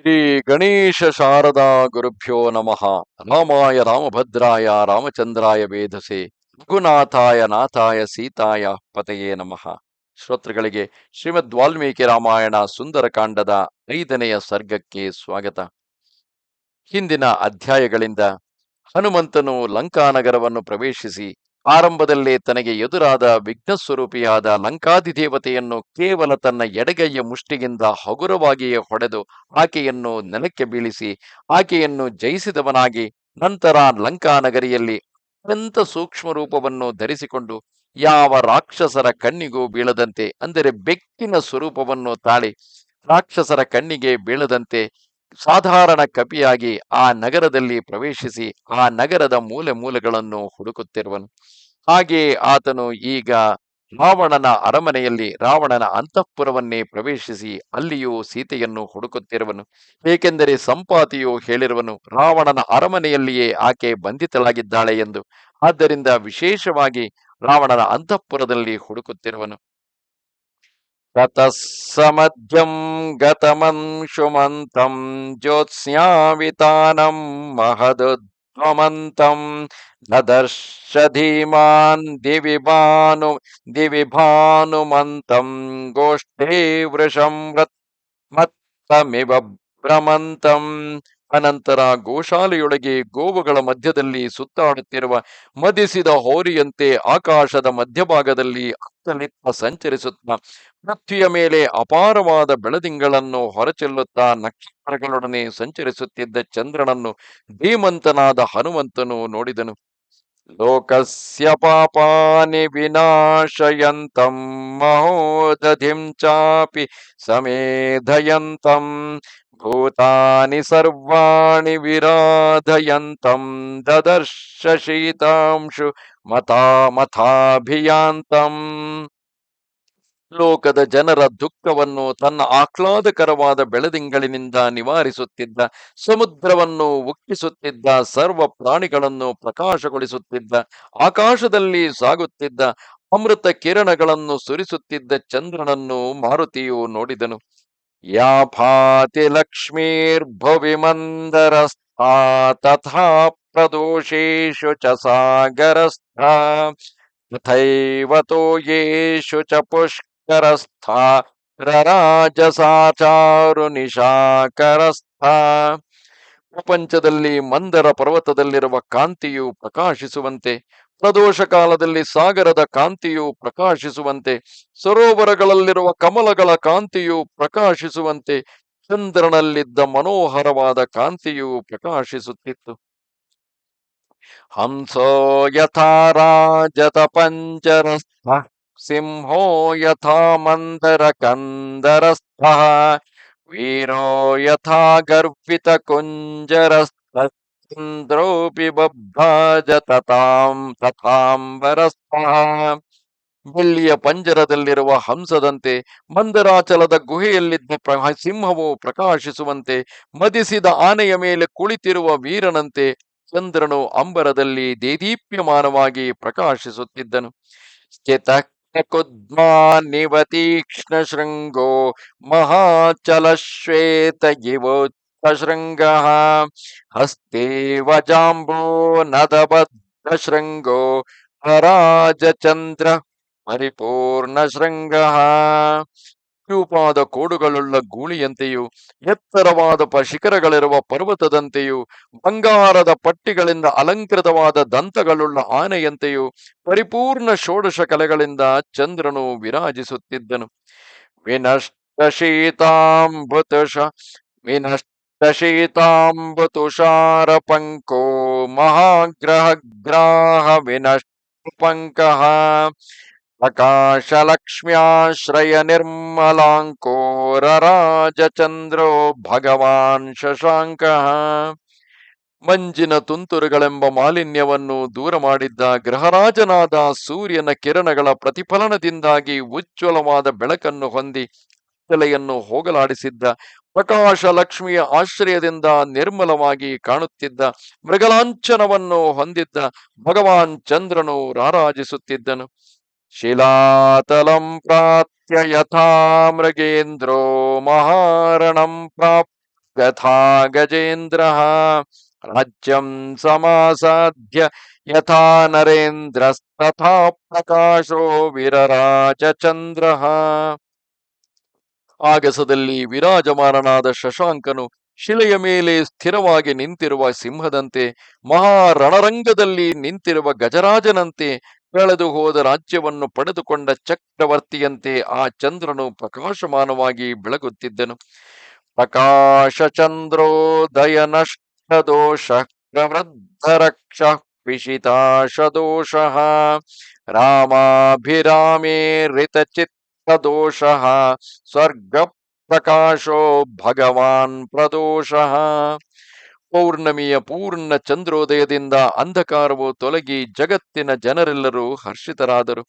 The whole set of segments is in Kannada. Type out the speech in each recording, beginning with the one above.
ಶ್ರೀ ಗಣೇಶ ಶಾರದಾ ಗುರುಭ್ಯೋ ನಮಃ. ರಾಮಾಯ ರಾಮಭದ್ರಾಯ ರಾಮಚಂದ್ರಾಯ ವೇಧಸೆ ರಘುನಾಥಾಯ ನಾಥಾಯ ಸೀತಾಯ ಪತೆಯೇ ನಮಃ. ಶ್ರೋತೃಗಳಿಗೆ ಶ್ರೀಮದ್ ವಾಲ್ಮೀಕಿ ರಾಮಾಯಣ ಸುಂದರಕಾಂಡದ ಐದನೆಯ ಸರ್ಗಕ್ಕೆ ಸ್ವಾಗತ. ಹಿಂದಿನ ಅಧ್ಯಾಯಗಳಿಂದ ಹನುಮಂತನು ಲಂಕಾನಗರವನ್ನು ಪ್ರವೇಶಿಸಿ ಆರಂಭದಲ್ಲೇ ತನಗೆ ಎದುರಾದ ವಿಘ್ನ ಸ್ವರೂಪಿಯಾದ ಲಂಕಾದಿ ದೇವತೆಯನ್ನು ಕೇವಲ ತನ್ನ ಎಡಗೈಯ ಮುಷ್ಟಿಗಿಂದ ಹಗುರವಾಗಿಯೇ ಹೊಡೆದು ಆಕೆಯನ್ನು ನೆಲಕ್ಕೆ ಬೀಳಿಸಿ ಆಕೆಯನ್ನು ಜಯಿಸಿದವನಾಗಿ ನಂತರ ಲಂಕಾನಗರಿಯಲ್ಲಿ ಅತ್ಯಂತ ಸೂಕ್ಷ್ಮ ರೂಪವನ್ನು ಧರಿಸಿಕೊಂಡು ಯಾವ ರಾಕ್ಷಸರ ಕಣ್ಣಿಗೂ ಬೀಳದಂತೆ, ಅಂದರೆ ಬೆಕ್ಕಿನ ಸ್ವರೂಪವನ್ನು ತಾಳಿ ರಾಕ್ಷಸರ ಕಣ್ಣಿಗೆ ಬೀಳದಂತೆ ಸಾಧಾರಣ ಕಪಿಯಾಗಿ ಆ ನಗರದಲ್ಲಿ ಪ್ರವೇಶಿಸಿ ಆ ನಗರದ ಮೂಲೆ ಮೂಲೆಗಳನ್ನು ಹುಡುಕುತ್ತಿರುವನು. ಹಾಗೆ ಆತನು ಈಗ ರಾವಣನ ಅರಮನೆಯಲ್ಲಿ ರಾವಣನ ಅಂತಃಪುರವನ್ನೇ ಪ್ರವೇಶಿಸಿ ಅಲ್ಲಿಯೂ ಸೀತೆಯನ್ನು ಹುಡುಕುತ್ತಿರುವನು. ಏಕೆಂದರೆ ಸಂಪಾತಿಯು ಹೇಳಿರುವನು, ರಾವಣನ ಅರಮನೆಯಲ್ಲಿಯೇ ಆಕೆ ಬಂಧಿತಳಾಗಿದ್ದಾಳೆ ಎಂದು. ಆದ್ದರಿಂದ ವಿಶೇಷವಾಗಿ ರಾವಣನ ಅಂತಃಪುರದಲ್ಲಿ ಹುಡುಕುತ್ತಿರುವನು. ಸಮಧ್ಯಂ ಗತಮಂಶುಮಂತಂ ಜ್ಯೋತ್ಸ್ಯಾವಿತಾನಂ ಮಹದುಧ್ವಮಂತಂ ದದರ್ಶ ಧೀಮಾನ್ ದಿವಿ ಭಾನು ದಿವಿ ಭಾನುಮಂತಂ ಗೋಷ್ಠೇ ವೃಷಂ ಮತ್ತಮಿವ ಭ್ರಮಂತಂ ಅನಂತರ ಗೋಶಾಲೆಯೊಳಗೆ ಗೋವುಗಳ ಮಧ್ಯದಲ್ಲಿ ಸುತ್ತಾಡುತ್ತಿರುವ ಮದಿಸಿದ ಹೋರಿಯಂತೆ ಆಕಾಶದ ಮಧ್ಯಭಾಗದಲ್ಲಿ ಅತ್ತಲಿತ್ತ ಸಂಚರಿಸುತ್ತಾ ಪೃಥ್ವಿಯ ಮೇಲೆ ಅಪಾರವಾದ ಬೆಳದಿಂಗಳನ್ನು ಹೊರಚೆಲ್ಲುತ್ತಾ ನಕ್ಷತ್ರಗಳೊಡನೆ ಸಂಚರಿಸುತ್ತಿದ್ದ ಚಂದ್ರನನ್ನು ಧೀಮಂತನಾದ ಹನುಮಂತನು ನೋಡಿದನು. ಲೋಕಸ್ಯ ಪಾಪಾನಿ ವಿನಾಶಯಂತಂ ಮಹೋದಧಿಂ ಚಾಪಿ ಸಮೇಧಯಂತಂ ಭೂತಾನಿ ಸರ್ವಾಣಿ ವಿರಾಧಯಂತಂ ದದರ್ಶ ಶೀತಾಂಶು ಮತಾ ಮಥಾಭಿಯಾಂತಂ ಲೋಕದ ಜನರ ದುಃಖವನ್ನು ತನ್ನ ಆಹ್ಲಾದಕರವಾದ ಬೆಳದಿಂಗಳಿನಿಂದ ನಿವಾರಿಸುತ್ತಿದ್ದ, ಸಮುದ್ರವನ್ನು ಉಕ್ಕಿಸುತ್ತಿದ್ದ, ಸರ್ವ ಪ್ರಾಣಿಗಳನ್ನು ಪ್ರಕಾಶಗೊಳಿಸುತ್ತಿದ್ದ, ಆಕಾಶದಲ್ಲಿ ಸಾಗುತ್ತಿದ್ದ, ಅಮೃತ ಕಿರಣಗಳನ್ನು ಸುರಿಸುತ್ತಿದ್ದ ಚಂದ್ರನನ್ನು ಮಾರುತಿಯು ನೋಡಿದನು. ಯಾ ಭಾತಿ ಲಕ್ಷ್ಮೀರ್ಭುವಿ ಮಂದರಸ್ಥಾ ತಥಾ ಪ್ರದೋಷೇಶು ಚ ಸಾಗರಸ್ಥ, ತಥೈವತೋ ಯೇಷು ಚ ಪುಷ್ಕರಸ್ಥಾ ರರಾಜಸಾಚಾರು ನಿಶಾಕರಸ್ಥ ಪ್ರಪಂಚದಲ್ಲಿ ಮಂದರ ಪರ್ವತದಲ್ಲಿರುವ ಕಾಂತಿಯು ಪ್ರಕಾಶಿಸುವಂತೆ ಪ್ರದೋಷ ಕಾಲದಲ್ಲಿ ಸಾಗರದ ಕಾಂತಿಯು ಪ್ರಕಾಶಿಸುವಂತೆ, ಸರೋವರಗಳಲ್ಲಿರುವ ಕಮಲಗಳ ಕಾಂತಿಯು ಪ್ರಕಾಶಿಸುವಂತೆ, ಚಂದ್ರನಲ್ಲಿದ್ದ ಮನೋಹರವಾದ ಕಾಂತಿಯು ಪ್ರಕಾಶಿಸುತ್ತಿತ್ತು. ಹಂಸೋ ಯಥಾ ಪಂಚರಸ್ಥ ಸಿಂಹೋ ಯಥಾ ಮಂದರ ಕಂದರಸ್ಥ, ವೀರೋ ಯಥಾ ಗರ್ವಿತ ಬಭ್ರಾಜ ತಥಾಂ ತಥಾಂಬರಸ್ಥಃ. ಬೆಳ್ಳಿಯ ಪಂಜರದಲ್ಲಿರುವ ಹಂಸದಂತೆ, ಮಂದರಾಚಲದ ಗುಹೆಯಲ್ಲಿದ್ದ ಸಿಂಹವು ಪ್ರಕಾಶಿಸುವಂತೆ, ಮದಿಸಿದ ಆನೆಯ ಮೇಲೆ ಕುಳಿತಿರುವ ವೀರನಂತೆ, ಚಂದ್ರನು ಅಂಬರದಲ್ಲಿ ದೇದೀಪ್ಯಮಾನವಾಗಿ ಪ್ರಕಾಶಿಸುತ್ತಿದ್ದನು. ಸ್ಥಿತ कुद्मानिवतीक्ष्णशृङ्गो महाचलश्वेत इवोत्तशृङ्गः हस्ते जाृो हराजचंद्र पिपूर्ण श्रृंग ರೂಪಾದ ಕೋಡುಗಳುಳ್ಳ ಗೂಳಿಯಂತೆಯೂ, ಎತ್ತರವಾದ ಶಿಖರಗಳಿರುವ ಪರ್ವತದಂತೆಯೂ, ಬಂಗಾರದ ಪಟ್ಟಿಗಳಿಂದ ಅಲಂಕೃತವಾದ ದಂತಗಳುಳ್ಳ ಆನೆಯಂತೆಯೂ, ಪರಿಪೂರ್ಣ ಷೋಡಶ ಕಲೆಗಳಿಂದ ಚಂದ್ರನು ವಿರಾಜಿಸುತ್ತಿದ್ದನು. ವಿನಷ್ಟ ಶೀತಾಂಬುತುಷ ವಿನಷ್ಟ ಶೀತಾಂಬುತುಷಾರ ಪಂಕೋ ಮಹಾಗ್ರಹ ಗ್ರಾಹ ವಿನಷ್ಟ ಪಂಕಃ ಪ್ರಕಾಶಲಕ್ಷ್ಮ್ಯಾಶ್ರಯ ನಿರ್ಮಲಾಂಕೋರ ರಾಜಚಂದ್ರೋ ಭಗವಾನ್ ಶಶಾಂಕಃ. ಮಂಜಿನ ತುಂತುರುಗಳೆಂಬ ಮಾಲಿನ್ಯವನ್ನು ದೂರ ಮಾಡಿದ್ದ ಗೃಹರಾಜನಾದ ಸೂರ್ಯನ ಕಿರಣಗಳ ಪ್ರತಿಫಲನದಿಂದಾಗಿ ಉಜ್ವಲವಾದ ಬೆಳಕನ್ನು ಹೊಂದಿ ತಲೆಯನ್ನು ಹೋಗಲಾಡಿಸಿದ್ದ ಪ್ರಕಾಶ ಲಕ್ಷ್ಮಿಯ ಆಶ್ರಯದಿಂದ ನಿರ್ಮಲವಾಗಿ ಕಾಣುತ್ತಿದ್ದ ಮೃಗಲಾಂಛನವನ್ನು ಹೊಂದಿದ್ದ ಭಗವಾನ್ ಚಂದ್ರನು ರಾರಾಜಿಸುತ್ತಿದ್ದನು. ಶಿಲಾತಲಂ ಪ್ರಾಪ್ಯ ಯಥಾ ಮೃಗೇಂದ್ರೋ ಮಹಾರಣಂ ಪ್ರಾಪ್ ಯಥಾ ಗಜೇಂದ್ರ ರಾಜ್ಯಂ ಸಮಾಸಾಧ್ಯ ಯಥಾ ನರೇಂದ್ರಸ್ತಥಾ ಪ್ರಕಾಶೋ ವಿರರಾಜ ಚಂದ್ರ ಆಗಸದಲ್ಲಿ ವಿರಾಜಮಾನನಾದ ಶಶಾಂಕನು ಶಿಲೆಯ ಮೇಲೆ ಸ್ಥಿರವಾಗಿ ನಿಂತಿರುವ ಸಿಂಹದಂತೆ, ಮಹಾರಣರಂಗದಲ್ಲಿ ನಿಂತಿರುವ ಗಜರಾಜನಂತೆ ಕಳೆದು ಹೋದ ರಾಜ್ಯವನ್ನು ಪಡೆದುಕೊಂಡ ಚಕ್ರವರ್ತಿಯಂತೆ ಆ ಚಂದ್ರನು ಪ್ರಕಾಶಮಾನವಾಗಿ ಬೆಳಗುತ್ತಿದ್ದನು. ಪ್ರಕಾಶ ಚಂದ್ರೋದಯ ನಷ್ಟ ದೋಷ, ಪ್ರವೃದ್ಧ ರಕ್ಷ ಪಿಶಿತಾಶ ದೋಷ, ರಾಮಾಭಿರಾಮೇ ದೋಷ, ಸ್ವರ್ಗ ಪ್ರಕಾಶೋ ಭಗವಾನ್ ಪ್ರದೋಷ. ಪೌರ್ಣಮಿಯ ಪೂರ್ಣ ಚಂದ್ರೋದಯದಿಂದ ಅಂಧಕಾರವು ತೊಲಗಿ ಜಗತ್ತಿನ ಜನರೆಲ್ಲರೂ ಹರ್ಷಿತರಾದರು.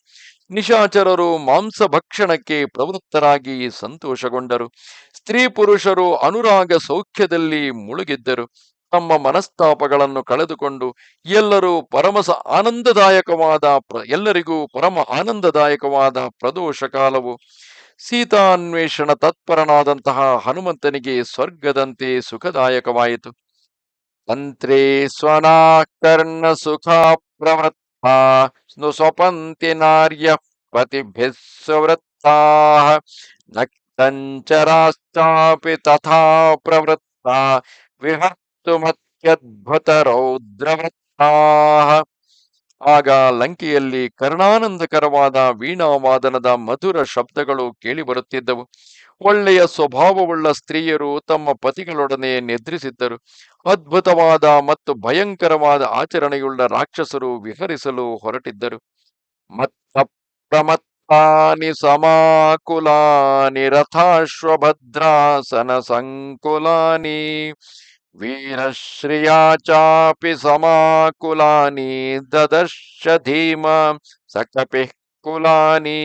ನಿಶಾಚರರು ಮಾಂಸ ಭಕ್ಷಣಕ್ಕೆ ಪ್ರವೃತ್ತರಾಗಿ ಸಂತೋಷಗೊಂಡರು. ಸ್ತ್ರೀ ಪುರುಷರು ಅನುರಾಗ ಸೌಖ್ಯದಲ್ಲಿ ಮುಳುಗಿದ್ದರು. ತಮ್ಮ ಮನಸ್ತಾಪಗಳನ್ನು ಕಳೆದುಕೊಂಡು ಎಲ್ಲರೂ ಪರಮಸ ಆನಂದದಾಯಕವಾದ ಎಲ್ಲರಿಗೂ ಪರಮ ಆನಂದದಾಯಕವಾದ ಪ್ರದೋಷ ಕಾಲವು. ಸೀತಾನ್ವೇಷಣ ತತ್ಪರನಾದಂತಹ ಹನುಮಂತನಿಗೆ ಸ್ವರ್ಗದಂತೆ ಸುಖದಾಯಕವಾಯಿತು. तंत्रे स्वना कर्ण सुखा प्रवृत्ता स्नुस्वपंति नार्य नार्यः पतिभिः सुवृत्ताः तथा प्रवृत्ता विहर्तुमत्यद्भुतरौद्रवृत्ताः। ಆಗ ಲಂಕೆಯಲ್ಲಿ ಕರ್ಣಾನಂದಕರವಾದ ವೀಣಾವಾದನದ ಮಧುರ ಶಬ್ದಗಳು ಕೇಳಿಬರುತ್ತಿದ್ದವು ಒಳ್ಳೆಯ ಸ್ವಭಾವವುಳ್ಳ ಸ್ತ್ರೀಯರು ತಮ್ಮ ಪತಿಗಳೊಡನೆ ನಿದ್ರಿಸಿದ್ದರು. ಅದ್ಭುತವಾದ ಮತ್ತು ಭಯಂಕರವಾದ ಆಚರಣೆಯುಳ್ಳ ರಾಕ್ಷಸರು ವಿಹರಿಸಲು ಹೊರಟಿದ್ದರು. ಮತ್ತ ಪ್ರಮತ್ತಾನಿ ಸಮಾಕುಲಾನಿ ರಥಾಶ್ವಭದ್ರಾಸನ ಸಂಕುಲಾನಿ ವೀರಶ್ರಿಯಾ ಚಾಪಿ ಸಮಾಕುಲಾನಿ ದದರ್ಶ ಧೀಮ ಕುಲಾನಿ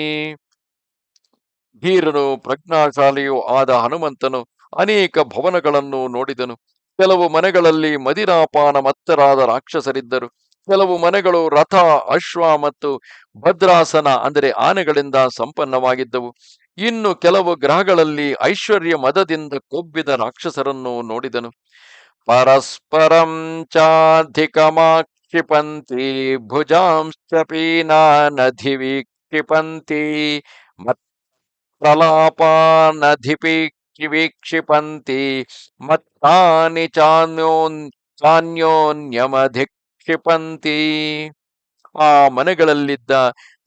ಧೀರನು ಪ್ರಜ್ಞಾಶಾಲಿಯೂ ಆದ ಹನುಮಂತನು ಅನೇಕ ಭವನಗಳನ್ನು ನೋಡಿದನು. ಕೆಲವು ಮನೆಗಳಲ್ಲಿ ಮದಿರಾಪಾನ ಮತ್ತರಾದ ರಾಕ್ಷಸರಿದ್ದರು. ಕೆಲವು ಮನೆಗಳು ರಥ, ಅಶ್ವ ಮತ್ತು ಭದ್ರಾಸನ ಅಂದರೆ ಆನೆಗಳಿಂದ ಸಂಪನ್ನವಾಗಿದ್ದವು. ಇನ್ನು ಕೆಲವು ಗ್ರಹಗಳಲ್ಲಿ ಐಶ್ವರ್ಯ ಮದದಿಂದ ಕೊಬ್ಬಿದ ರಾಕ್ಷಸರನ್ನು ನೋಡಿದನು. ಪರಸ್ಪರಂ ಪೀನಾನಧಿವಿ ಕ್ಷಿಪಂತಿ ಪ್ರಲಾಪಾನಧಿಪಿ ವೀಕ್ಷಿಪಂತಿ ಮತ್ತಾನಿ ಚಾನ್ಯೋನ್ಯಮಧಿ ಚಾನ್ಯೋನ್ಯಮಧಿಕ್ಷಿಪಂತಿ ಆ ಮನೆಗಳಲ್ಲಿದ್ದ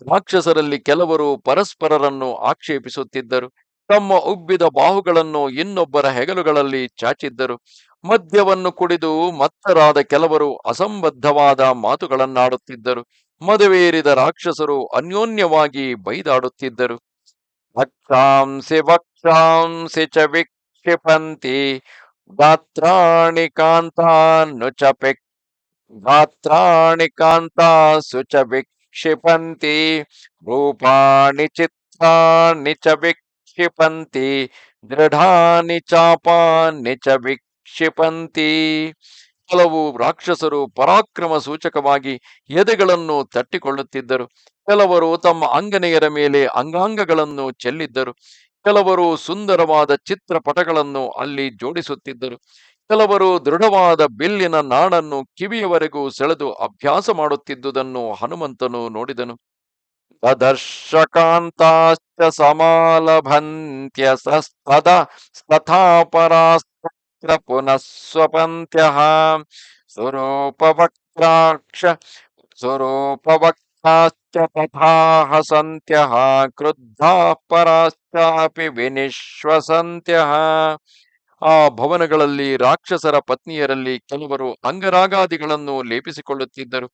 ರಾಕ್ಷಸರಲ್ಲಿ ಕೆಲವರು ಪರಸ್ಪರರನ್ನು ಆಕ್ಷೇಪಿಸುತ್ತಿದ್ದರು. ತಮ್ಮ ಉಬ್ಬಿದ ಬಾಹುಗಳನ್ನು ಇನ್ನೊಬ್ಬರ ಹೆಗಲುಗಳಲ್ಲಿ ಚಾಚಿದ್ದರು. ಮದ್ಯವನ್ನು ಕುಡಿದು ಮತ್ತರಾದ ಕೆಲವರು ಅಸಂಬದ್ಧವಾದ ಮಾತುಗಳನ್ನಾಡುತ್ತಿದ್ದರು. ಮದುವೆಯೇರಿದ ರಾಕ್ಷಸರು ಅನ್ಯೋನ್ಯವಾಗಿ ಬೈದಾಡುತ್ತಿದ್ದರು. ಭಕ್ಷಾಂಸಿ ಭಕ್ಷಾಂಸಿ ಚ ವಿಕ್ಷಿಪಂತಿ ಗಾತ್ರಾಣಿ ಕಾಂತಾನು ಚ ಗಾತ್ರಾಣಿ ಕಾಂತಾಸು ಚ ವಿಕ್ಷಿಪಂತಿ ರೂಪಾಣಿ ಚಿತ್ರಾಣಿ ಚ ವಿಕ್ಷಿಪಂತಿ ದೃಢಾನಿ ಚಾಪಾನಿ ಚ ವಿಕ್ಷಿಪಂತಿ ಕೆಲವು ರಾಕ್ಷಸರು ಪರಾಕ್ರಮ ಸೂಚಕವಾಗಿ ಎದೆಗಳನ್ನು ತಟ್ಟಿಕೊಳ್ಳುತ್ತಿದ್ದರು. ಕೆಲವರು ತಮ್ಮ ಅಂಗನೆಯರ ಮೇಲೆ ಅಂಗಾಂಗಗಳನ್ನು ಚೆಲ್ಲಿದ್ದರು. ಕೆಲವರು ಸುಂದರವಾದ ಚಿತ್ರಪಟಗಳನ್ನು ಅಲ್ಲಿ ಜೋಡಿಸುತ್ತಿದ್ದರು. ಕೆಲವರು ದೃಢವಾದ ಬಿಲ್ಲಿನ ನಾಡನ್ನು ಕಿವಿಯವರೆಗೂ ಸೆಳೆದು ಅಭ್ಯಾಸ ಮಾಡುತ್ತಿದ್ದುದನ್ನು ಹನುಮಂತನು ನೋಡಿದನು. ದರ್ಶಕಾಂತಾಶ್ಚ ಸಮಾಲಭಂತ್ಯ ಸಸ್ತದ ತಥಾಪರಾಸ್ತ್ರ ಪುನಃಸ್ವಪಂತ್ಯ ತಥಾ ಹಸಂತ್ಯಃ ಕ್ರುದ್ಧಾಃ ಪರಾಶ್ಚಾಪಿ ವಿನಿಶ್ವಸಂತ್ಯಃ ಆ ಭವನಗಳಲ್ಲಿ ರಾಕ್ಷಸರ ಪತ್ನಿಯರಲ್ಲಿ ಕೆಲವರು ಅಂಗರಾಗಾದಿಗಳನ್ನು ಲೇಪಿಸಿಕೊಳ್ಳುತ್ತಿದ್ದರು.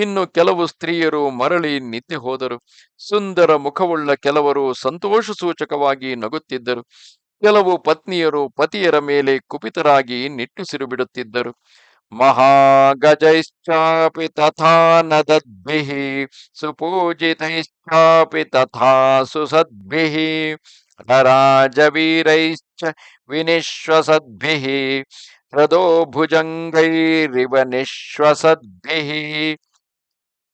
ಇನ್ನು ಕೆಲವು ಸ್ತ್ರೀಯರು ಮರಳಿ ನಿದ್ದೆ ಹೋದರು ಸುಂದರ ಮುಖವುಳ್ಳ ಕೆಲವರು ಸಂತೋಷ ಸೂಚಕವಾಗಿ ನಗುತ್ತಿದ್ದರು. ಕೆಲವು ಪತ್ನಿಯರು ಪತಿಯರ ಮೇಲೆ ಕುಪಿತರಾಗಿ ನಿಟ್ಟುಸಿರು ಬಿಡುತ್ತಿದ್ದರು ಮಹಾಗಜೈಶ್ಚಾಪಿ ತಥಾ ನದದ್ಭಿಃ ಸುಪೂಜಿತೈಶ್ಚಾಪಿ ತಥಾ ಸುಸದ್ಭಿಃ ರಾಜವೀರೈಶ್ಚ ವಿನಿಶ್ವಸದ್ಭಿಃ ಹೃದೋ ಭುಜಂಗೈರಿವ ನಿಶ್ವಸದ್ಭಿಃ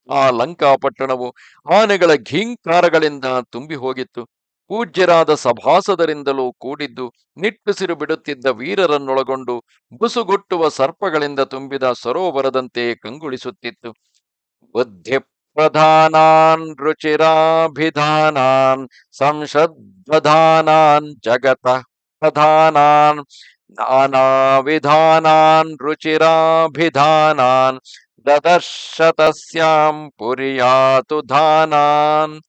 ಆ ಲಂಕಾಪಟ್ಟಣವು ಆನೆಗಳ ಘೀಂಕಾರಗಳಿಂದ ತುಂಬಿ ಹೋಗಿತ್ತು ಪೂಜ್ಯರಾದ ಸಭಾಸದರಿಂದಲೂ ಕೂಡಿದ್ದು ನಿಟ್ಟುಸಿರು ಬಿಡುತ್ತಿದ್ದ ವೀರರನ್ನೊಳಗೊಂಡು ಬುಸುಗುಟ್ಟುವ ಸರ್ಪಗಳಿಂದ ತುಂಬಿದ ಸರೋವರದಂತೆ ಕಂಗುಳಿಸುತ್ತಿತ್ತು. ಬುದ್ಧಿ ಪ್ರಧಾನಾನ್ ರುಚಿರಾಭಿಧಾನಾನ್ ಸಂಶದ್ಧಾನಾನ್ ಜಗತಃ ಪ್ರಧಾನಾನ್ ನಾನಾ ವಿಧಾನಾನ್ ರುಚಿರಾಭಿಧಾನಾನ್ ದದರ್ಶತಸ್ಯಾಂ ಪುರಿಯಾತು ಧಾನಾನ್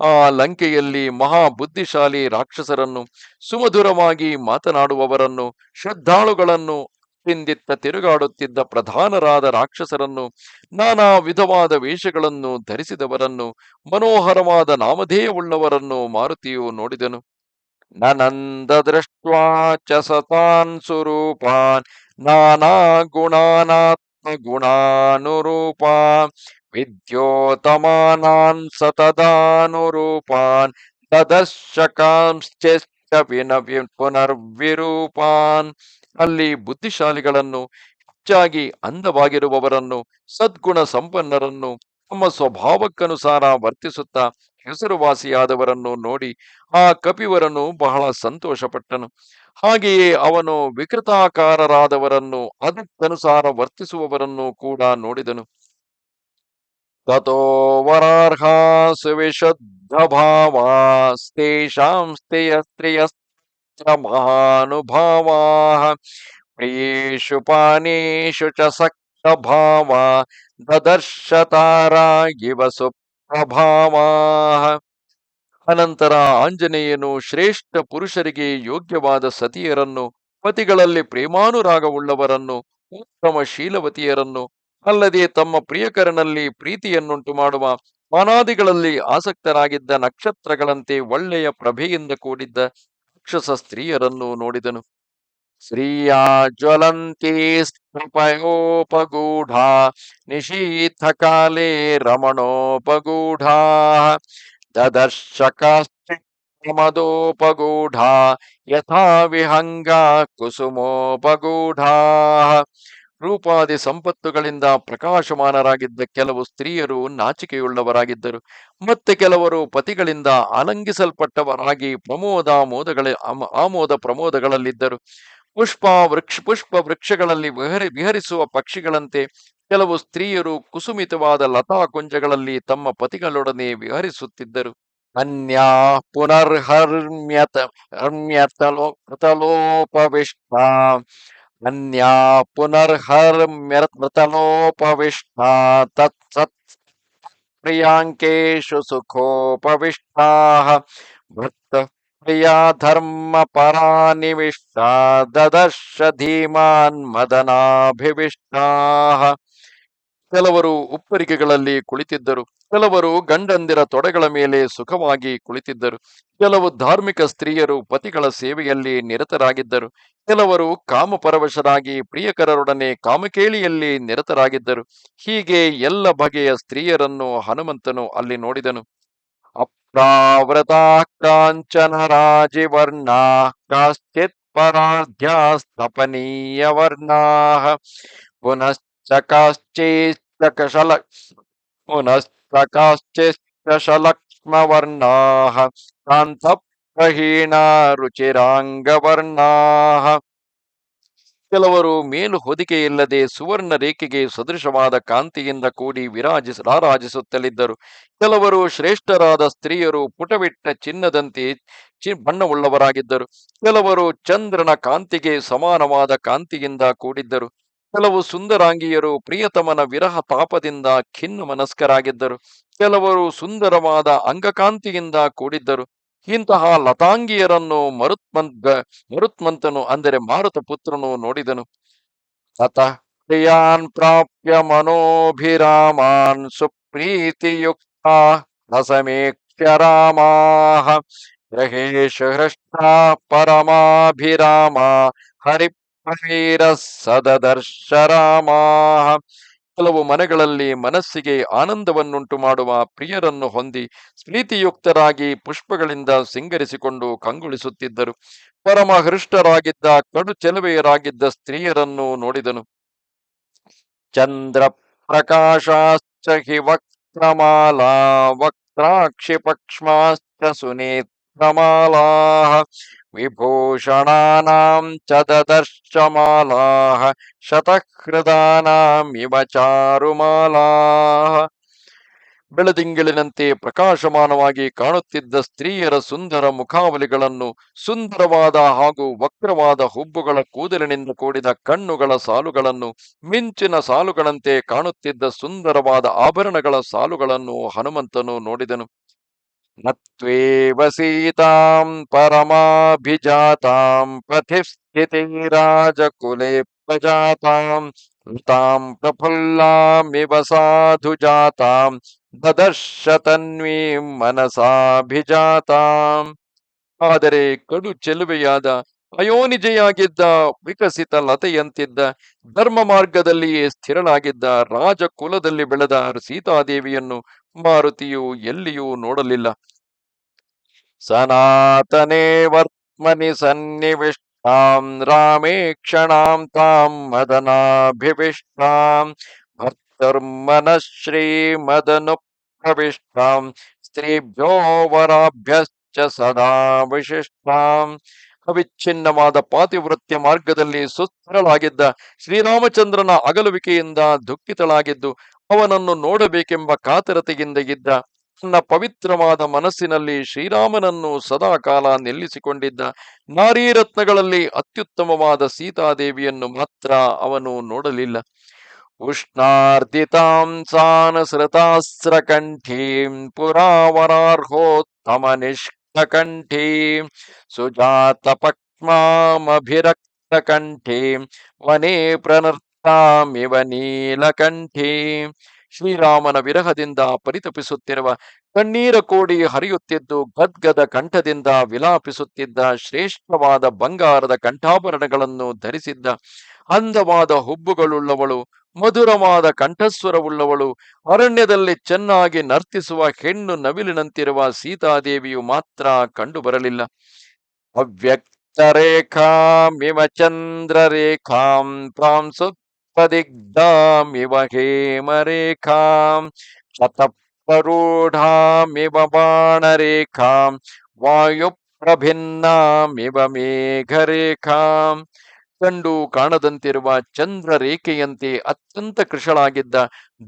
ಆ ಲಂಕೆಯಲ್ಲಿ ಮಹಾ ಬುದ್ಧಿಶಾಲಿ ರಾಕ್ಷಸರನ್ನು ಸುಮಧುರವಾಗಿ ಮಾತನಾಡುವವರನ್ನು, ಶ್ರದ್ಧಾಳುಗಳನ್ನು ತಿಂದಿತ್ತ ತಿರುಗಾಡುತ್ತಿದ್ದ ಪ್ರಧಾನರಾದ ರಾಕ್ಷಸರನ್ನು, ನಾನಾ ವಿಧವಾದ ವೇಷಗಳನ್ನು ಧರಿಸಿದವರನ್ನು, ಮನೋಹರವಾದ ನಾಮಧೇಯವುಳ್ಳವರನ್ನು ಮಾರುತಿಯು ನೋಡಿದನು. ನನಂದ ದೃಷ್ಟ್ವಾ ಚ ಸತಾನ್ ಸ್ವರೂಪಾನ್ ನಾನಾ ಗುಣಾನಾತ್ಮ ಗುಣಾನುರೂಪಾನ್ ವಿದ್ಯೋತಮಾನಾನ್ ಸತದಾನುರೂಪಾನ್ ತದಶಕಾಂಶ್ಚೇಷ್ಟ ವಿನವ್ಯ ಪುನರ್ವಿರೂಪಾನ್ ಅಲ್ಲಿ ಬುದ್ಧಿಶಾಲಿಗಳನ್ನು, ಹೆಚ್ಚಾಗಿ ಅಂದವಾಗಿರುವವರನ್ನು, ಸದ್ಗುಣ ಸಂಪನ್ನರನ್ನು, ತಮ್ಮ ಸ್ವಭಾವಕ್ಕನುಸಾರ ವರ್ತಿಸುತ್ತಾ ಹೆಸರುವಾಸಿಯಾದವರನ್ನು ನೋಡಿ ಆ ಕಪಿವರನು ಬಹಳ ಸಂತೋಷಪಟ್ಟನು. ಹಾಗೆಯೇ ಅವನು ವಿಕೃತಾಕಾರರಾದವರನ್ನು, ಅದಕ್ಕನುಸಾರ ವರ್ತಿಸುವವರನ್ನು ಕೂಡ ನೋಡಿದನು. ತಥೋ ವರಾರ್ಹ ಸುವಿಶುದ್ಧ ಭಾವಾಸ್ತೇಷಾಂ ಸ್ತ್ರಿಯ ಸ್ತ್ರಿಯಸ್ತ್ರ ಮಹಾನುಭಾವಾ ಪ್ರಿಯೇಷು ಪಾನೇಷು ಚ ಸಕ್ತ ಭಾವ ದದರ್ಶ ತಾರಾ ಇವ ಸುಪ್ರಭಾವಾ ಅನಂತರ ಆಂಜನೇಯನು ಶ್ರೇಷ್ಠ ಪುರುಷರಿಗೆ ಯೋಗ್ಯವಾದ ಸತಿಯರನ್ನು ಪತಿಗಳಲ್ಲಿ ಪ್ರೇಮಾನುರಾಗವುಳ್ಳವರನ್ನು ಉತ್ತಮ ಶೀಲವತಿಯರನ್ನು ಅಲ್ಲದೆ ತಮ್ಮ ಪ್ರಿಯಕರನಲ್ಲಿ ಪ್ರೀತಿಯನ್ನುಂಟು ಮಾಡುವ ಮಾನಾದಿಗಳಲ್ಲಿ ಆಸಕ್ತರಾಗಿದ್ದ ನಕ್ಷತ್ರಗಳಂತೆ ಒಳ್ಳೆಯ ಪ್ರಭೆಯಿಂದ ಕೂಡಿದ್ದ ರಾಕ್ಷಸ ಸ್ತ್ರೀಯರನ್ನು ನೋಡಿದನು. ಶ್ರೀಯ ಜ್ವಲಂತಿ ಸ್ಪಯೋಪಗೂಢ ನಿಶೀಥ ಕಾಲೇ ರಮಣೋಪಗೂಢ ದದರ್ಶಕಾಶ್ಚಿಮದೋಪಗೂಢ ಯಥಾ ವಿಹಂಗ ಕುಸುಮೋಪಗೂಢ ರೂಪಾದಿ ಸಂಪತ್ತುಗಳಿಂದ ಪ್ರಕಾಶಮಾನರಾಗಿದ್ದ ಕೆಲವು ಸ್ತ್ರೀಯರು ನಾಚಿಕೆಯುಳ್ಳವರಾಗಿದ್ದರು. ಮತ್ತೆ ಕೆಲವರು ಪತಿಗಳಿಂದ ಅಲಂಗಿಸಲ್ಪಟ್ಟವರಾಗಿ ಪ್ರಮೋದ ಮೋದಗಳ ಆಮ- ಆಮೋದ ಪ್ರಮೋದಗಳಲ್ಲಿದ್ದರು. ಪುಷ್ಪ ವೃಕ್ಷ, ಪುಷ್ಪ ವೃಕ್ಷಗಳಲ್ಲಿ ವಿಹರಿ, ವಿಹರಿಸುವ ಪಕ್ಷಿಗಳಂತೆ ಕೆಲವು ಸ್ತ್ರೀಯರು ಕುಸುಮಿತವಾದ ಲತಾ ಕುಂಜಗಳಲ್ಲಿ ತಮ್ಮ ಪತಿಗಳೊಡನೆ ವಿಹರಿಸುತ್ತಿದ್ದರು. ಅನ್ಯಾ ಪುನರ್ಹರ್ಮ್ಯತ, ಹರ್ಮ್ಯತಲೋ ಕೃತಲೋಪವಿಷ್ಟ ಅನ್ಯಾ ಪುನರ್ಹರ್ ತತ್ಸತ್ ಪ್ರಿಯಾಂಕೇಶು ಸುಖೋಪವಿಷ್ಟಾ ಭಕ್ತ ಪ್ರಿಯಾ ದದರ್ಶ ಧೀಮಾನ್ ಮದನಾಭಿವಿಷ್ಟಾ ಕೆಲವರು ಉಪ್ಪರಿಗೆಗಳಲ್ಲಿ ಕುಳಿತಿದ್ದರು. ಕೆಲವರು ಗಂಡಂದಿರ ತೊಡೆಗಳ ಮೇಲೆ ಸುಖವಾಗಿ ಕುಳಿತಿದ್ದರು. ಕೆಲವು ಧಾರ್ಮಿಕ ಸ್ತ್ರೀಯರು ಪತಿಗಳ ಸೇವೆಯಲ್ಲಿ ನಿರತರಾಗಿದ್ದರು. ಕೆಲವರು ಕಾಮಪರವಶರಾಗಿ ಪ್ರಿಯಕರರೊಡನೆ ಕಾಮಕೇಳಿಯಲ್ಲಿ ನಿರತರಾಗಿದ್ದರು. ಹೀಗೆ ಎಲ್ಲ ಬಗೆಯ ಸ್ತ್ರೀಯರನ್ನು ಹನುಮಂತನು ಅಲ್ಲಿ ನೋಡಿದನು. ಅಪ್ರಾವೃತಾ ಕಾಂಚನ ರಾಜಿವರ್ಣಾ ಕಾಶ್ಚಿತ್ ವರ್ಣಾಹ ಪುನಶ್ಚಕಾಶ್ಚೇಷ್ಟಕಶಲ ವರ್ಣಾ ಪುನಶ್ಚ ಕಾಶ್ಚಿಶ್ಚ ಕಶಲ ಪುನಶ್ಚ ಕಾಶ್ಚಿಶ್ಚ ಶಲಕ್ಷ್ಮವರ್ಣಾ ಕಾಂತಪ್ರಹೀಣಾ ರುಚಿರಾಂಗವರ್ಣಾ ಕೆಲವರು ಮೇಲು ಹೊದಿಕೆ ಇಲ್ಲದೆ ಸುವರ್ಣ ರೇಖೆಗೆ ಸದೃಶವಾದ ಕಾಂತಿಯಿಂದ ಕೂಡಿ ವಿರಾಜಿಸ ರಾರಾಜಿಸುತ್ತಲಿದ್ದರು. ಕೆಲವರು ಶ್ರೇಷ್ಠರಾದ ಸ್ತ್ರೀಯರು ಪುಟವಿಟ್ಟ ಚಿನ್ನದಂತೆ ಚಿ ಬಣ್ಣವುಳ್ಳವರಾಗಿದ್ದರು. ಕೆಲವರು ಚಂದ್ರನ ಕಾಂತಿಗೆ ಸಮಾನವಾದ ಕಾಂತಿಯಿಂದ ಕೂಡಿದ್ದರು. ಕೆಲವು ಸುಂದರಾಂಗಿಯರು ಪ್ರಿಯತಮನ ವಿರಹ ತಾಪದಿಂದ ಖಿನ್ನ ಮನಸ್ಕರಾಗಿದ್ದರು ಕೆಲವರು ಸುಂದರವಾದ ಅಂಗಕಾಂತಿಯಿಂದ ಕೂಡಿದ್ದರು. ಇಂತಹ ಲತಾಂಗಿಯರನ್ನು ಮರುತ್ಮಂತ್ ಮರುತ್ಮಂತನು ಅಂದರೆ ಮಾರುತ ಪುತ್ರನು ನೋಡಿದನು. ಅತ ಪ್ರಿಯಾನ್ ಪ್ರಾಪ್ಯ ಮನೋಭಿರಾಮಾನ್ ಸುಪ್ರೀತಿಯುಕ್ತ ರಸಮೇಕ್ಷ್ಯ ರಾಮಾಹ. ಗ್ರಹೇಶ ಹೃಷ್ಟ ಪರಮಾಭಿರಾಮ ಹರಿಪ್ರವೀರ ಸದದರ್ಶ ರಾಮಾಹ. ಕೆಲವು ಮನೆಗಳಲ್ಲಿ ಮನಸ್ಸಿಗೆ ಆನಂದವನ್ನುಂಟು ಮಾಡುವ ಪ್ರಿಯರನ್ನು ಹೊಂದಿ ಸ್ನೀತಿಯುಕ್ತರಾಗಿ ಪುಷ್ಪಗಳಿಂದ ಸಿಂಗರಿಸಿಕೊಂಡು ಕಂಗೊಳಿಸುತ್ತಿದ್ದರು. ಪರಮ ಹೃಷ್ಟರಾಗಿದ್ದ ಕಡು ಚೆಲುವೆಯರಾಗಿದ್ದ ಸ್ತ್ರೀಯರನ್ನು ನೋಡಿದನು. ಚಂದ್ರ ಪ್ರಕಾಶಾಶ್ಚ ಹಿ ವಕ್ರಾಕ್ಷಿ ಪಕ್ಷ್ಮಾಶ್ಚ ಚ ದದರ್ಶಮಾಲಾः ಶತಹೃದಾನಾಮಿವ ಚಾರುಮಾಲಾः ಬೆಳದಿಂಗಳಿನಂತೆ ಪ್ರಕಾಶಮಾನವಾಗಿ ಕಾಣುತ್ತಿದ್ದ ಸ್ತ್ರೀಯರ ಸುಂದರ ಮುಖಾವಲಿಗಳನ್ನು, ಸುಂದರವಾದ ಹಾಗೂ ವಕ್ರವಾದ ಹುಬ್ಬುಗಳ ಕೂದಲಿನಿಂದ ಕೂಡಿದ ಕಣ್ಣುಗಳ ಸಾಲುಗಳನ್ನು, ಮಿಂಚಿನ ಸಾಲುಗಳಂತೆ ಕಾಣುತ್ತಿದ್ದ ಸುಂದರವಾದ ಆಭರಣಗಳ ಸಾಲುಗಳನ್ನು ಹನುಮಂತನು ನೋಡಿದನು. ನತ್ವೇವ ಸೀತಾಂ ಪರಮಾಭಿಜಾತಾಂ ಪ್ರತಿಸ್ಥಿತಿ ರಾಜಕುಲೆ ಪ್ರಜಾತಾಂ ತಾಂ ಪ್ರಫುಲ್ಲಾಮಿವ ಸಾಧು ಜಾತಾಂ ದದರ್ಶ ತನ್ವೀಂ ಮನಸಾಭಿಜಾತಾಂ ಆದರೆ ಕಡು ಚೆಲುವೆಯಾದ ಅಯೋನಿಜೆಯಾಗಿದ್ದ ವಿಕಸಿತ ಲತೆಯಂತಿದ್ದ ಧರ್ಮ ಮಾರ್ಗದಲ್ಲಿಯೇ ಸ್ಥಿರಳಾಗಿದ್ದ ರಾಜಕುಲದಲ್ಲಿ ಬೆಳೆದ ಸೀತಾದೇವಿಯನ್ನು ಮಾರುತಿಯು ಎಲ್ಲಿಯೂ ನೋಡಲಿಲ್ಲ. ಸನಾತನೇ ವರ್ತ್ಮನಿ ಸನ್ನಿವಿಷ್ಟಾಂ ರಾಮೇ ಕ್ಷಣಾಂ ತಾಂ ಮದನಾಭಿವಿಷ್ಟಾಂ ಭಕ್ತರ್ಮನಶ್ರೀ ಮದನು ಪ್ರವಿಷ್ಟಾಂ ಸ್ತ್ರೀಭ್ಯೋ ವರಾಭ್ಯಶ್ಚ ಸದಾ ವಿಶಿಷ್ಟಾಂ ಅವಿಚ್ಛಿನ್ನವಾದ ಪಾತಿವೃತ್ಯ ಮಾರ್ಗದಲ್ಲಿ ಸುಸ್ಥಿರಳಾಗಿದ್ದ ಶ್ರೀರಾಮಚಂದ್ರನ ಅಗಲುವಿಕೆಯಿಂದ ದುಃಖಿತಳಾಗಿದ್ದು ಅವನನ್ನು ನೋಡಬೇಕೆಂಬ ಕಾತರತೆಯಿಂದ ಇದ್ದ ತನ್ನ ಪವಿತ್ರವಾದ ಮನಸ್ಸಿನಲ್ಲಿ ಶ್ರೀರಾಮನನ್ನು ಸದಾ ಕಾಲ ನಿಲ್ಲಿಸಿಕೊಂಡಿದ್ದ ನಾರೀರತ್ನಗಳಲ್ಲಿ ಅತ್ಯುತ್ತಮವಾದ ಸೀತಾದೇವಿಯನ್ನು ಮಾತ್ರ ಅವನು ನೋಡಲಿಲ್ಲ. ಉಷ್ಣಾರ್ದಿತಾಂ ಕಂಠೀಂ ಪುರಾವರಾರ್ಹೋತ್ತಮ ನಿಷ್ಕಂಠೀಂ ಸುಜಾತ ಪಕ್ಮಾಮಭಿರಕ್ತ ಕಂಠೀ ವನೇ ಪ್ರನರ್ತಾಮಿವ ನೀಲಕಂಠೀಂ ಶ್ರೀರಾಮನ ವಿರಹದಿಂದ ಪರಿತಪಿಸುತ್ತಿರುವ ಕಣ್ಣೀರ ಕೋಡಿ ಹರಿಯುತ್ತಿದ್ದು ಗದ್ಗದ ಕಂಠದಿಂದ ವಿಲಾಪಿಸುತ್ತಿದ್ದ ಶ್ರೇಷ್ಠವಾದ ಬಂಗಾರದ ಕಂಠಾಭರಣಗಳನ್ನು ಧರಿಸಿದ್ದ ಅಂದವಾದ ಹುಬ್ಬುಗಳುಳ್ಳವಳು, ಮಧುರವಾದ ಕಂಠಸ್ವರವುಳ್ಳವಳು, ಅರಣ್ಯದಲ್ಲಿ ಚೆನ್ನಾಗಿ ನರ್ತಿಸುವ ಹೆಣ್ಣು ನವಿಲಿನಂತಿರುವ ಸೀತಾದೇವಿಯು ಮಾತ್ರ ಕಂಡುಬರಲಿಲ್ಲ. ಪ್ರಾಂಸೊಪ್ಪದಿಗಿದಿಮ ಹೇಮ ರೇಖಾಂ ಹೇಮರೇಖಾಂ ಶತಪ್ರೂಢಾಮಿವ ವಾಯು ವಾಯುಪ್ರಭಿನ್ನಾಮಿವ ಮೇಘರೇಖಾ ಕಂಡು ಕಾಣದಂತಿರುವ ಚಂದ್ರ ರೇಖೆಯಂತೆ ಅತ್ಯಂತ ಕೃಶಳಾಗಿದ್ದ,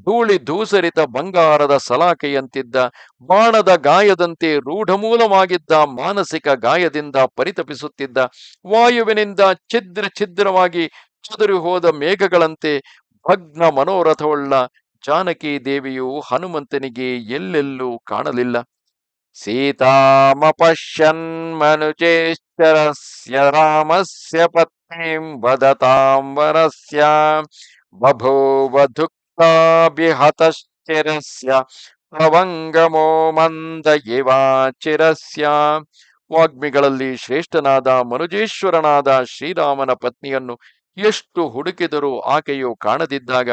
ಧೂಳಿ ಧೂಸರಿತ ಬಂಗಾರದ ಸಲಾಕೆಯಂತಿದ್ದ, ಬಾಣದ ಗಾಯದಂತೆ ರೂಢಮೂಲವಾಗಿದ್ದ ಮಾನಸಿಕ ಗಾಯದಿಂದ ಪರಿತಪಿಸುತ್ತಿದ್ದ, ವಾಯುವಿನಿಂದ ಛಿದ್ರ ಛಿದ್ರವಾಗಿ ಚದುರಿ ಹೋದ ಮೇಘಗಳಂತೆ ಭಗ್ನ ಮನೋರಥವುಳ್ಳ ಜಾನಕಿ ದೇವಿಯು ಹನುಮಂತನಿಗೆ ಎಲ್ಲೆಲ್ಲೂ ಕಾಣಲಿಲ್ಲ. ಸೀತಾಮಪಶ್ಯನ್ ಮನುಜೇಶ್ವರಸ್ಯ ರಾಮಸ್ಯ ಪತ್ನಿಂ ವದತಾಂ ವರಸ್ಯ ಬಭೂವ ದುಃಖಾಭಿಹತಶ್ಚಿರಸ್ಯ ಪ್ರವಂಗಮೋ ಮಂದ ಇವಾಚಿರಸ್ಯ ವಾಗ್ಮಿಗಳಲ್ಲಿ ಶ್ರೇಷ್ಠನಾದ ಮನುಜೇಶ್ವರನಾದ ಶ್ರೀರಾಮನ ಪತ್ನಿಯನ್ನು ಎಷ್ಟು ಹುಡುಕಿದರೂ ಆಕೆಯು ಕಾಣದಿದ್ದಾಗ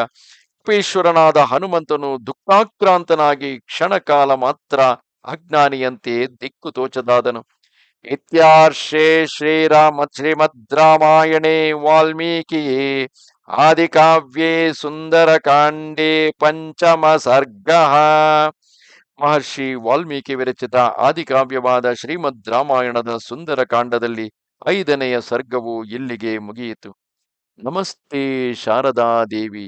ಕಪೀಶ್ವರನಾದ ಹನುಮಂತನು ದುಃಖಾಕ್ರಾಂತನಾಗಿ ಕ್ಷಣಕಾಲ ಮಾತ್ರ ಅಜ್ಞಾನಿಯಂತೆ ದಿಕ್ಕು ತೋಚದಾದನು. ಇತ್ಯಾರ್ಷೇ ಶ್ರೀರಾಮ ಶ್ರೀಮದ್ ರಾಮಾಯಣೇ ವಾಲ್ಮೀಕಿಯೇ ಆದಿಕಾವ್ಯೇ ಸುಂದರಕಾಂಡೇ ಪಂಚಮ ಸರ್ಗ ಮಹರ್ಷಿ ವಾಲ್ಮೀಕಿ ವಿರಚಿತ ಆದಿಕಾವ್ಯವಾದ ಶ್ರೀಮದ್ ರಾಮಾಯಣದ ಸುಂದರಕಾಂಡದಲ್ಲಿ ಐದನೆಯ ಸರ್ಗವು ಇಲ್ಲಿಗೆ ಮುಗಿಯಿತು. ನಮಸ್ತೆ ಶಾರದಾ ದೇವಿ